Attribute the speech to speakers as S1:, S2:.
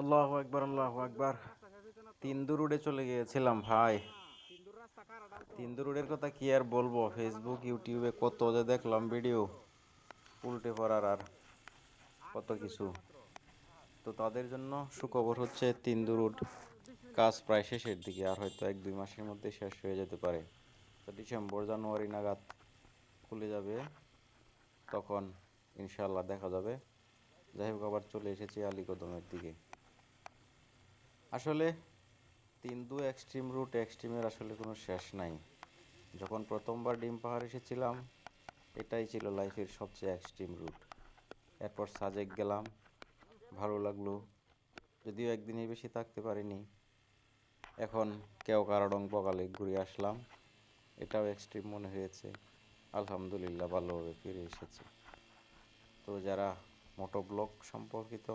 S1: আল্লাহ একবার আল্লাহ একবার তিন্দু রোডে চলে গিয়েছিলাম, ভাই। তিন্দু রোডের কথা কি আর বলব? ফেসবুক ইউটিউবে কত যে দেখলাম ভিডিও উল্টে পড়ার আর কত কিছু। তো তাদের জন্য সুখবর হচ্ছে তিন্দু রোড কাজ প্রায় শেষের দিকে, আর হয়তো এক দুই মাসের মধ্যে শেষ হয়ে যেতে পারে। তো ডিসেম্বর, জানুয়ারি নাগাদ খুলে যাবে, তখন ইনশাল্লাহ দেখা যাবে। যাই হোক, আবার চলে এসেছি আলীকদমের দিকে। আসলে তিন তিন্দু এক্সট্রিম রুট এক্সট্রিমের আসলে কোনো শেষ নাই। যখন প্রথমবার ডিম পাহাড় এসেছিলাম, এটাই ছিল লাইফের সবচেয়ে এক্সট্রিম রুট এরপর সাজেক গেলাম, ভালো লাগল। যদিও একদিনই বেশি থাকতে পারিনি। এখন কেউ কারাডং বগালে ঘুরে আসলাম। এটাও এক্সট্রিম মনে হয়েছে। আলহামদুলিল্লাহ ভালোভাবে ফিরে এসেছে। তো যারা মোটো সম্পর্কিত